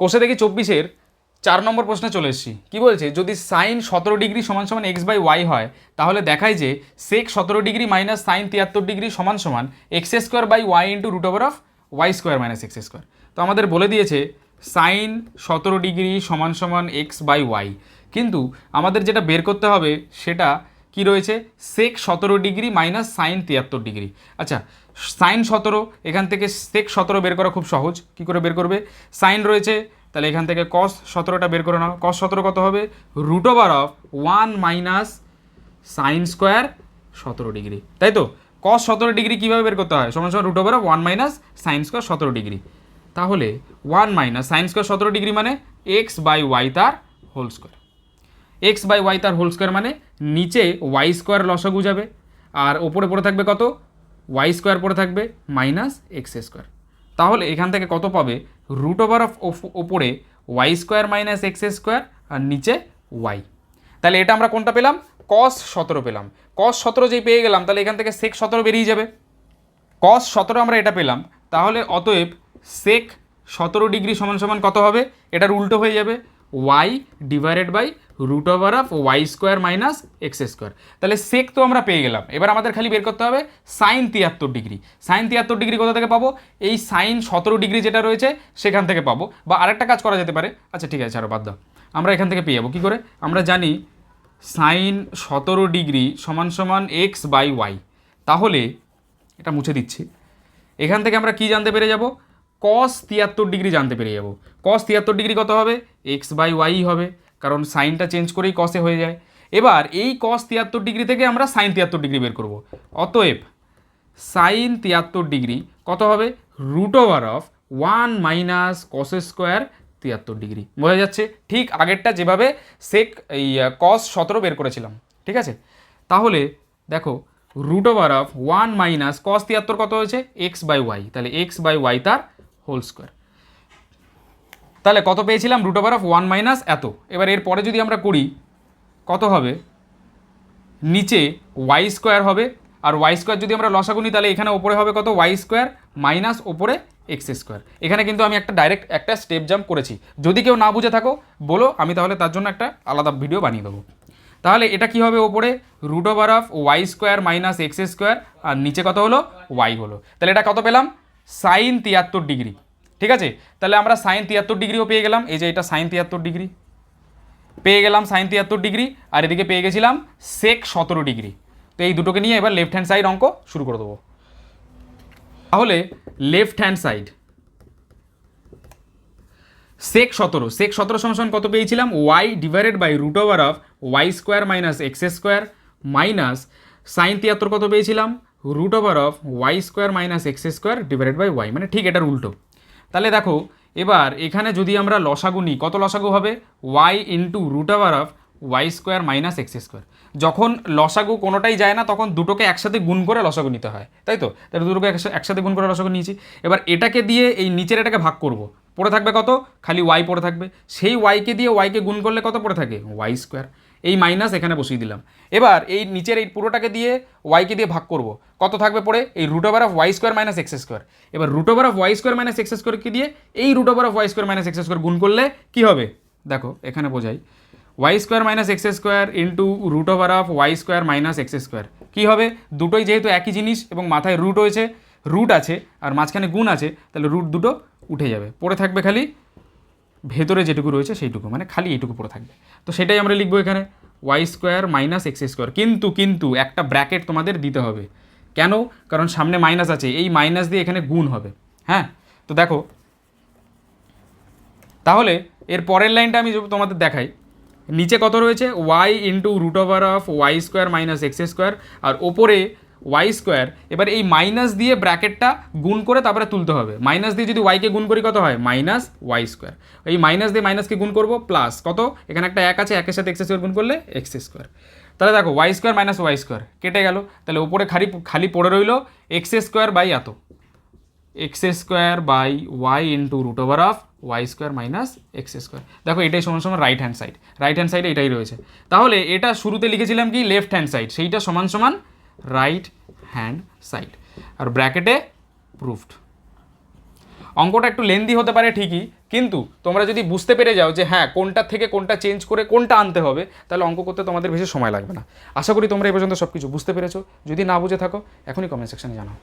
কোষে দেখি চব্বিশের চার নম্বর প্রশ্নে চলে এসেছি। কি বলছে? যদি সাইন সতেরো ডিগ্রি সমান সমান এক্স বাই ওয়াই হয়, তাহলে দেখায় যে সেক সতেরো ডিগ্রি মাইনাস সাইন তিয়াত্তর ডিগ্রি সমান সমান x square by y into root over of y square minus x square তো আমাদের বলে দিয়েছে সাইন সতেরো ডিগ্রি সমান সমান এক্স বাই ওয়াই কিন্তু আমাদের যেটা বের করতে হবে, সেটা কি রয়েছে? সেক সতেরো ডিগ্রি মাইনাস সাইন তিয়াত্তর ডিগ্রি। আচ্ছা সাইন সতেরো, এখান থেকে সেক সতেরো বের করা খুব সহজ। কি করে বের করবে? সাইন রয়েছে, তাহলে এখান থেকে কস সতেরোটা বের করে নাও। কস সতেরো কত হবে? Root over of one minus sine square সতেরো ডিগ্রি। তাই তো? কস সতেরো ডিগ্রি কীভাবে বের করতে হয়? সমান সমান root over of one minus sine square সতেরো ডিগ্রি। তাহলে ওয়ান মাইনাস সাইন স্কোয়ার সতেরো ডিগ্রি মানে এক্স বাই ওয়াই তার whole square x by y তার হোল স্কোয়ার মানে নিচে ওয়াই স্কোয়ার লসাগু যাবে আর ওপরে পড়ে থাকবে কত? ওয়াই স্কোয়ার পড়ে থাকবে মাইনাস এক্স স্কোয়ার তাহলে এখান থেকে কত পাবে? রুট ওভার অফ ওপরে y square minus x square আর নিচে ওয়াই তাহলে এটা আমরা কোনটা পেলাম? কস সতেরো পেলাম। কস সতেরো যেই পেয়ে গেলাম, তাহলে এখান থেকে সেক সতেরো বেরিয়ে যাবে। কস সতেরো আমরা এটা পেলাম। তাহলে অতএব সেক সতেরো ডিগ্রি সমান সমান কত হবে? এটার উল্টো হয়ে যাবে। Y divided by root over of y square minus x square তাহলে সেক তো আমরা পেয়ে গেলাম। এবার আমাদের খালি বের করতে হবে সাইন তিয়াত্তর ডিগ্রি। সাইন তিয়াত্তর ডিগ্রি কোথা থেকে পাবো? এই সাইন সতেরো ডিগ্রি যেটা রয়েছে, সেখান থেকে পাবো। বা আরেকটা কাজ করা যেতে পারে। আচ্ছা ঠিক আছে আরও বাদ দাও। আমরা এখান থেকে পেয়ে যাব। কী করে? আমরা জানি সাইন সতেরো ডিগ্রি সমান সমান এক্স বাই ওয়াই তাহলে এটা মুছে দিচ্ছি। এখান থেকে আমরা কি জানতে পেরে যাব? কস তিয়াত্তর ডিগ্রি জানতে পেরে যাব। কস তিয়াত্তর ডিগ্রি কত হবে? এক্স বাই ওয়াই হবে। কারণ সাইনটা চেঞ্জ করেই কসে হয়ে যায়। এবার এই কস তিয়াত্তর ডিগ্রি থেকে আমরা সাইন তিয়াত্তর ডিগ্রি বের করব। অতএব সাইন তিয়াত্তর ডিগ্রি কত হবে? Root over of one minus cos square তিয়াত্তর ডিগ্রি বোঝা যাচ্ছে? ঠিক আগেরটা যেভাবে সেক এই কস সতেরো বের করেছিলাম। ঠিক আছে? তাহলে দেখো root over of one minus cos তিয়াত্তর কত হয়েছে? এক্স বাই ওয়াই তাহলে এক্স বাই ওয়াই তার হোল স্কোয়ার তাহলে কত পেয়েছিলাম? Root over of one minus এত। এবার এর পরে যদি আমরা করি, কত হবে? নিচে ওয়াই স্কোয়ার হবে। আর ওয়াই স্কোয়ার যদি আমরা লসাগু নিই, তাহলে এখানে ওপরে হবে কত? ওয়াই স্কোয়ার মাইনাস ওপরে এক্স স্কোয়ার এখানে কিন্তু আমি একটা ডাইরেক্ট একটা স্টেপ জাম্প করেছি। যদি কেউ না বুঝে থাকো, বলো, আমি তাহলে তার জন্য একটা আলাদা ভিডিও বানিয়ে দেবো। তাহলে এটা কি হবে ওপরে? Root over of y square minus x square আর নিচে কত হলো? ওয়াই হলো। তাহলে এটা কত পেলাম? সাইন তিয়াত্তর ডিগ্রি। ঠিক আছে? তাহলে আমরা সাইন তিয়াত্তর ডিগ্রিও পেয়ে গেলাম। এই যে এটা সাইন তিয়াত্তর ডিগ্রি। পেয়ে গেলাম সাইন তিয়াত্তর ডিগ্রি। আর এদিকে পেয়ে গেছিলাম সেক সতেরো ডিগ্রি। তো এই দুটোকে নিয়ে এবার লেফট হ্যান্ড সাইড অঙ্ক শুরু করে দেবো। তাহলে লেফট হ্যান্ড সাইড সেক সতেরো। সেক সতেরো সমান কত পেয়েছিলাম? Y divided by root over of y square minus x square minus sine তিয়াত্তর কত পেয়েছিলাম? Root over of y square minus x square divided by y মানে ঠিক এটার উল্টো। তাহলে দেখো, এবার এখানে যদি আমরা লসাগু নিই, কত লসাগু হবে? Y into root over of y square minus x square যখন লসাগু কোনোটাই যায় না, তখন দুটোকে একসাথে গুণ করে লসাগু নিতে হয়, তাই তো? তাহলে দুটোকে একসা- একসাথে গুণ করে লসাগু নিয়েছি। এবার এটাকে দিয়ে এই নিচের এটাকে ভাগ করব। পড়ে থাকবে কত? খালি ওয়াই পড়ে থাকবে। সেই ওয়াইকে দিয়ে ওয়াইকে গুণ করলে কত পড়ে থাকে? ওয়াই স্কোয়ার এই মাইনাস এখানে বসিয়ে দিলাম। এবার এই নিচের এই পুরোটাকে দিয়ে ওয়াইকে দিয়ে ভাগ করব। কত থাকবে পড়ে? এই root over of y square minus x square এবার root over of y square minus x স্কোয়ারকে দিয়ে এই root over of y square minus x square গুণ করলে কী হবে? দেখো, এখানে বোঝাই। Y square minus x square into root over of y square minus x square কী হবে? দুটোই যেহেতু একই জিনিস এবং মাথায় রুট হয়েছে রুট আছে, আর মাঝখানে গুণ আছে, তাহলে রুট দুটো উঠে যাবে। পড়ে থাকবে খালি ভেতরে যেটুকু রয়েছে সেইটুকু মানে খালি এইটুকু পড়ে থাকবে। তো সেটাই আমরা লিখব এখানে y square minus x square কিন্তু কিন্তু একটা ব্র্যাকেট তোমাদের দিতে হবে। কেন? কারণ সামনে মাইনাস আছে, এই মাইনাস দিয়ে এখানে গুণ হবে। হ্যাঁ? তো দেখো, তাহলে এর পরের লাইনটা আমি তোমাদের দেখাই, নিচে কত রয়েছে? Y into root over of y square minus x square আর ওপরে ওয়াই স্কোয়ার এবার এই মাইনাস দিয়ে ব্র্যাকেটটা গুণ করে তারপরে তুলতে হবে। মাইনাস দিয়ে যদি ওয়াইকে গুণ করি কত হয়? মাইনাস ওয়াই স্কোয়ার এই মাইনাস দিয়ে মাইনাসকে গুণ করব প্লাস কত? এখানে একটা এক আছে, একের সাথে এক্স স্কোয়ার গুণ করলে এক্স স্কোয়ার তাহলে দেখো y square minus y square কেটে গেল। তাহলে উপরে খালি খালি পড়ে রইল এক্স স্কোয়ার বাই এত। X square by y into root over of y square minus x square দেখো, এটাই সমান সমান right hand side right hand সাইডে এটাই রয়েছে। তাহলে এটা শুরুতে লিখেছিলাম কি? লেফট হ্যান্ড সাইড সেইটা সমান সমান রাইট হ্যান্ড সাইড আর ব্র্যাকেটে প্রুফড অঙ্কটা একটু লেন্দি হতে পারে ঠিকই, কিন্তু তোমরা যদি বুঝতে পেরে যাও যে হ্যাঁ কোনটা থেকে কোনটা চেঞ্জ করে কোনটা আনতে হবে, তাহলে অঙ্ক করতে তোমাদের বেশি সময় লাগবে না। আশা করি তোমরা এ পর্যন্ত সব কিছু বুঝতে পেরেছ। যদি না বুঝে থাকো, এখনই কমেন্ট সেকশানে জানাও।